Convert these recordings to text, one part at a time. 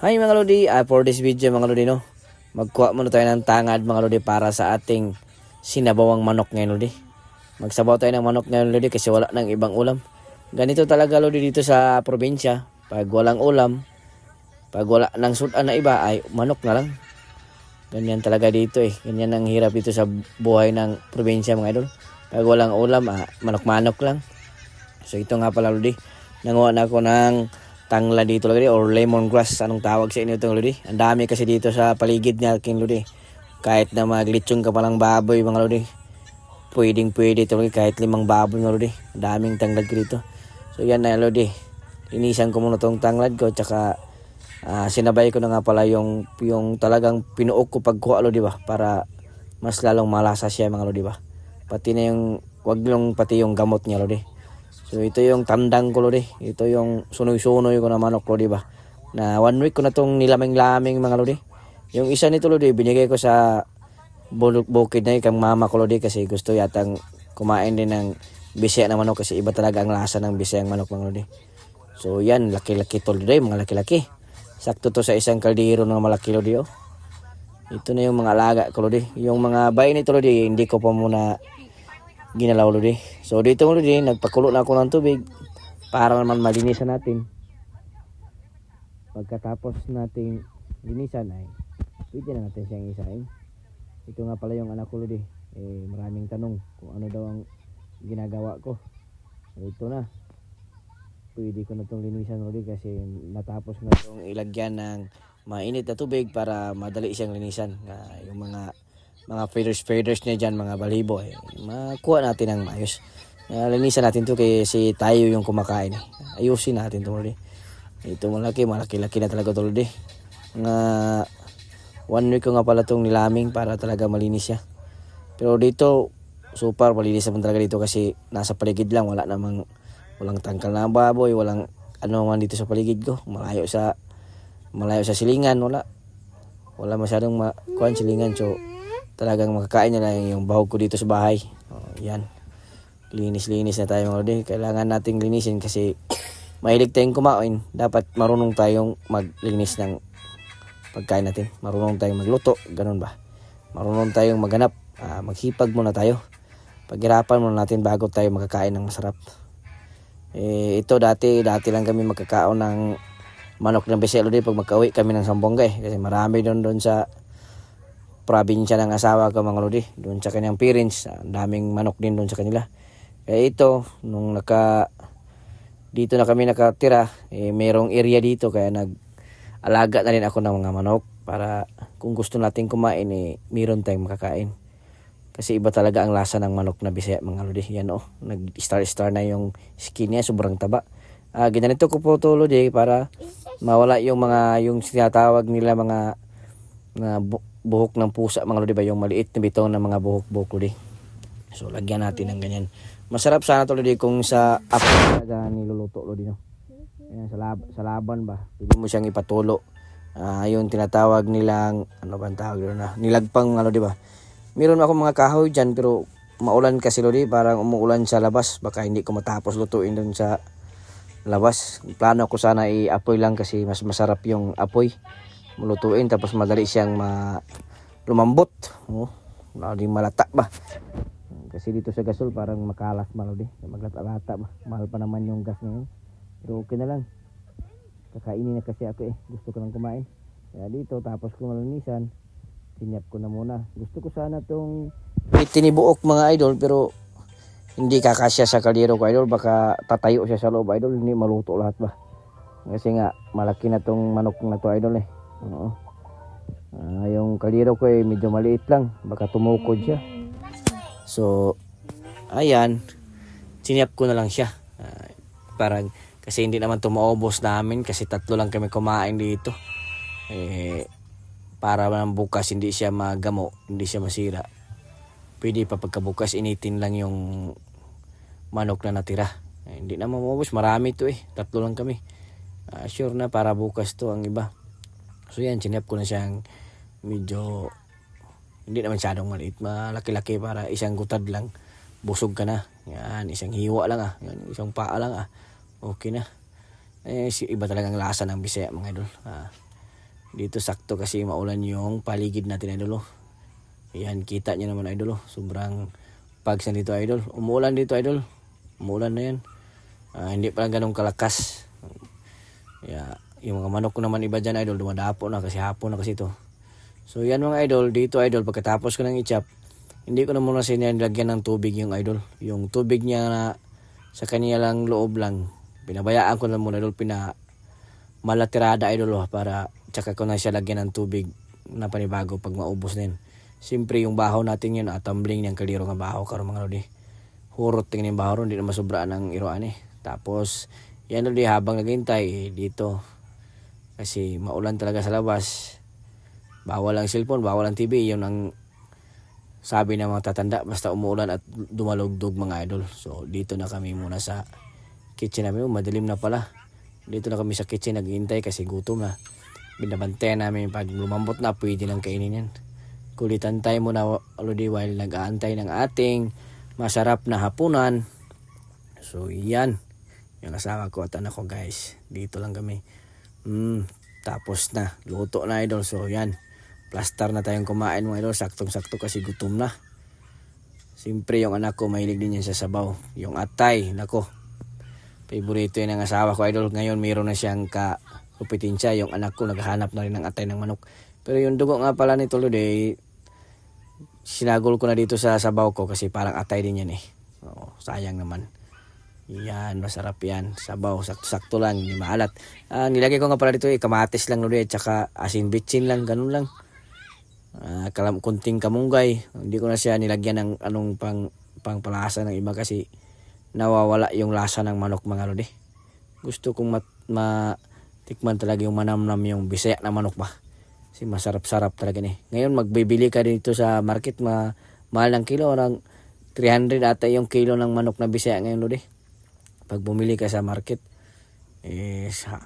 Hi mga Lodi, Ah, for this video mga Lodi no, magkuha muna tayo ng tangad mga Lodi para sa ating sinabawang manok ngayon Lodi. Magsabaw tayo ng manok ngayon Lodi kasi wala nang ibang ulam. Ganito talaga Lodi dito sa probinsya. Pag walang ulam, pag wala nang sudan na iba ay manok na lang. Ganyan talaga dito eh. Ganyan ang hirap dito sa buhay ng probinsya mga idol. Pag walang ulam, ah, manok-manok lang. So ito nga pala Lodi. Nanguha na ako ng tangla dito Lodi or lemongrass. Anong tawag sa inyo ito Lodi? Ang dami kasi dito sa paligid niya kin Lodi. Kahit na maglitsong ka palang baboy mga Lodi. Pwedeng pwede ito Lodi. Kahit limang baboy mga Lodi. Ang daming tanglad ko dito. So yan na Lodi. Linisan ko muna tong tanglad ko. Tsaka ah, sinabay ko na nga pala yung, yung talagang pinuok ko pagkuha Lodi ba? Para mas lalong malasa siya mga Lodi ba? Pati na yung, wag lang pati yung gamot niya Lodi. So ito yung tandang ko Lodi. Ito yung sunoy-sunoy ko na manok Lodi ba. Na one week ko na tong nilaming-laming mga Lodi. Yung isa nito Lodi, binigay ko sa bulok bukid na kang mama ko Lodi kasi gusto yatang kumain din ng bisaya na manok kasi iba talaga ang lasa ng bisayang manok mga Lodi. So yan, laki-laki to Lodi, mga laki-laki. Sakto to sa isang kaldero ng malaki Lodi oh. Ito na yung mga alaga ko Lodi. Yung mga bahay nito Lodi, hindi ko pa muna ginalaw Lodi. So dito Lodi, nagpakulo na ako ng tubig para naman malinisan natin. Pagkatapos nating linisan ay pwede na natin siyang isahin. Ito nga pala yung anak ko Lodi. Eh, maraming tanong kung ano daw ang ginagawa ko. Ito na. Pwede ko na itong linisan Lodi kasi natapos na itong ilagyan ng mainit na tubig para madali siyang linisan. Ah, yung mga mga feeders feeders niya dyan, mga balibo, eh, makuha natin ng maayos. Uh, linisan natin to kasi tayo yung kumakain. Ayusin natin to ulit. Ito malaki, malaki-laki na talaga to ulit. Nga one week ko nga pala itong nilaming para talaga malinis siya. Pero dito, super malinis naman talaga dito kasi nasa paligid lang, wala namang walang tangkal na baboy, walang ano man dito sa paligid ko. Malayo sa malayo sa silingan, wala. Wala masyadong ma kuan silingan so talagang makakain niya lang yung bahog ko dito sa bahay. Oh, yan. Linis-linis na tayo mga lodi. Kailangan nating linisin kasi mahilig tayong kumain. Dapat marunong tayong maglinis ng pagkain natin. Marunong tayong magluto. Ganun ba? Marunong tayong maghanap. Ah, maghipag muna tayo. Paghirapan muna natin bago tayo makakain ng masarap. Eh, ito dati, dati lang kami magkakaon ng manok ng beselo din pag magkauwi kami ng Sambonga eh. Kasi marami doon doon sa probinsya ng asawa ko mga lodi. Doon sa kanyang parents, ang daming manok din doon sa kanila. Kaya ito, nung naka dito na kami nakatira, eh, merong area dito kaya nag alaga na rin ako ng mga manok para kung gusto natin kumain eh meron tayong makakain. Kasi iba talaga ang lasa ng manok na bisaya mga lodi. Yan oh, nag-star-star na yung skin niya, sobrang taba. Ah, ginanito ko po to lodi para mawala yung mga yung sinatawag nila mga na buhok ng pusa mga lodi ba yung maliit na bitong ng mga buhok-buhok lodi. So lagyan natin ng ganyan. Masarap sana to lodi kung sa apo talaga niluluto lodi no. Ayan, sa, lab- sa laban ba? Pwede mo siyang ipatulo. Ah, yung tinatawag nilang ano ba tawag na nilagpang ano di ba? Meron ako mga kahoy diyan pero maulan kasi lodi parang umuulan sa labas baka hindi ko matapos lutuin doon sa labas. Plano ko sana i-apoy lang kasi mas masarap yung apoy lutuin tapos madali siyang ma lumambot. Oh di malata ba? Kasi dito sa gasol parang makalas malo di maglata-lata ba? Mahal pa naman yung gas ngayon. Pero okay na lang. Kakainin na kasi ako eh. Gusto ko lang kumain. Kaya dito tapos ko malinisan. Tinyap ko na muna. Gusto ko sana tong itinibuok mga idol pero hindi kakasya sa kaldero ko idol. Baka tatayo siya sa loob idol. Hindi maluto lahat ba? Kasi nga malaki na tong manok na to idol eh Oo. Ah, yung kaliro ko eh medyo maliit lang. Baka tumukod siya. So, ayan. Siniyap ko na lang siya. Ah, parang, kasi hindi naman tumaubos namin kasi tatlo lang kami kumain dito. Eh, para man bukas hindi siya magamo, hindi siya masira. Pwede pa pagkabukas initin lang yung manok na natira. Eh, hindi naman maubos, marami to eh. Tatlo lang kami. Ah, sure na para bukas to ang iba. So yan, sinep ko na siyang medyo hindi naman masyadong maliit. Malaki-laki para isang gutad lang. Busog ka na. Yan, isang hiwa lang ah. Yan, isang paa lang ah. Okay na. Eh, iba talagang lasa ng bisaya mga idol. Ah. Dito sakto kasi maulan yung paligid natin idol oh. Yan, kita nyo naman idol oh. Sobrang pagsan dito idol. Umuulan dito idol. Umuulan na yan. Ah, hindi pa lang ganun kalakas. Yeah, yung mga manok ko naman iba dyan idol, dumadapo na kasi hapon na kasi ito. So yan mga idol, dito idol, pagkatapos ko ng i-chop, hindi ko na muna sinilagyan ng tubig yung idol. Yung tubig niya na sa kanya lang loob lang, pinabayaan ko na muna idol, pina malatirada idol oh, para tsaka ko na siya lagyan ng tubig na panibago pag maubos na yun. Yung bahaw natin yun, at tumbling ng kaliro nga bahaw karon mga lodi. Hurot tingin yung bahaw ron, hindi na masobraan ng iroan eh. Tapos, yan lodi habang naghintay eh, dito. Kasi maulan talaga sa labas. Bawal ang cellphone, bawal ang TV. Yun ang sabi ng mga tatanda. Basta umuulan at dumalugdog mga idol. So dito na kami muna sa kitchen namin. Oh, Madilim na pala. Dito na kami sa kitchen naghihintay kasi gutom na. Binabantayan namin pag lumambot na pwede nang kainin yan. Kulitan tayo muna already while nag-aantay ng ating masarap na hapunan. So yan. Yung asawa ko at anak ko guys. Dito lang kami. Mm, tapos na. Luto na idol. So yan. Plaster na tayong kumain mga idol. Saktong-sakto kasi gutom na. Siyempre yung anak ko mahilig din yan sa sabaw. Yung atay. Nako. Favorito yan ng asawa ko idol. Ngayon mayroon na siyang ka kupitin siya. Yung anak ko naghahanap na rin ng atay ng manok. Pero yung dugo nga pala ni Tolude, sinagol ko na dito sa sabaw ko kasi parang atay din yan eh. Oo, sayang naman. Yan, masarap yan. Sabaw, sakto-sakto lang, hindi maalat. Ah, nilagay ko nga pala dito eh, kamatis lang ulit, tsaka asin bitchin lang, ganun lang. Ah, kalam, kunting kamunggay. Hindi ko na siya nilagyan ng anong pang, pang palasa ng iba kasi nawawala yung lasa ng manok mga lodi. Gusto kong mat, matikman talaga yung manamnam yung bisaya na manok ba. Kasi masarap-sarap talaga ni. Ngayon magbibili ka dito sa market, ma mahal ng kilo, ng 300 ata yung kilo ng manok na bisaya ngayon lodi pag bumili ka sa market, eh, sa,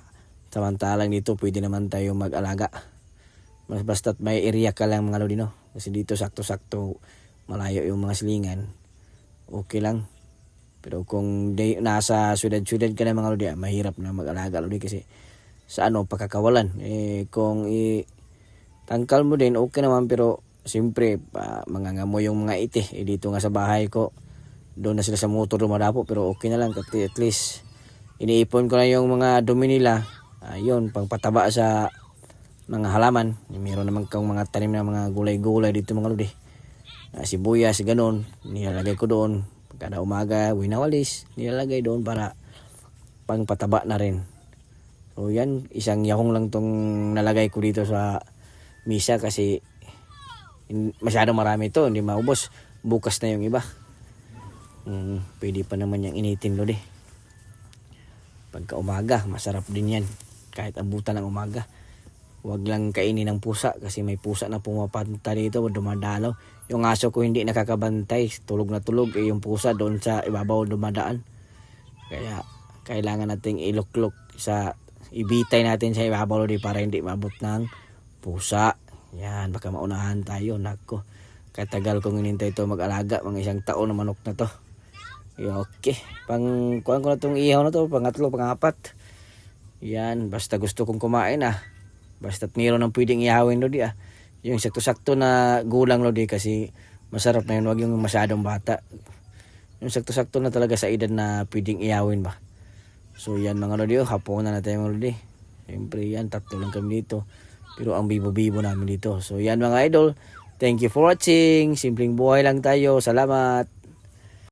samantalang dito pwede naman tayo mag-alaga. Basta't may area ka lang mga lodi, no? Kasi dito sakto-sakto malayo yung mga silingan, okay lang. Pero kung di, nasa syudad-syudad ka na mga lodi, ah, mahirap na mag-alaga lodi kasi sa ano, pagkakawalan. Eh, kung i tangkal mo din, okay naman pero siyempre, pa, mangangamo yung mga ite. Eh, dito nga sa bahay ko, doon na sila sa motor dumadapo pero okay na lang kasi at least iniipon ko na yung mga dumi nila. Ayun pang pataba sa mga halaman. Meron naman kang mga tanim na mga gulay-gulay dito mga lodi. Uh, sibuyas ganun nilalagay ko doon. Kada umaga winawalis nilalagay doon para pang pataba na rin. So yan isang yahong lang tong nalagay ko dito sa misa kasi masyado marami to hindi maubos. Bukas na yung iba Mm, pwede pa naman yung initin lodi. Pagka umaga, masarap din yan. Kahit abutan ng umaga. Huwag lang kainin ng pusa kasi may pusa na pumapunta dito dumadalaw. Yung aso ko hindi nakakabantay, tulog na tulog. Eh, yung pusa doon sa ibabaw dumadaan. Kaya kailangan nating iluklok sa ibitay natin sa ibabaw lodi para hindi mabot ng pusa. Yan, baka maunahan tayo. Nako, katagal kong inintay ito mag-alaga. Mga isang taon na manok na to. Okay. Pang kuhan ko na tong ihaw na to, pangatlo, pangapat. Yan, basta gusto kong kumain ah. Basta't mayroon ng pwedeng ihawin lodi ah. Yung sakto-sakto na gulang lodi kasi masarap na yun, wag yung masyadong bata. Yung sakto-sakto na talaga sa edad na pwedeng ihawin ba. So yan mga lodi, oh, hapon na natin mga lodi. Siyempre yan, tatlo lang kami dito. Pero ang bibo-bibo namin dito. So yan mga idol, thank you for watching. Simpleng buhay lang tayo. Salamat.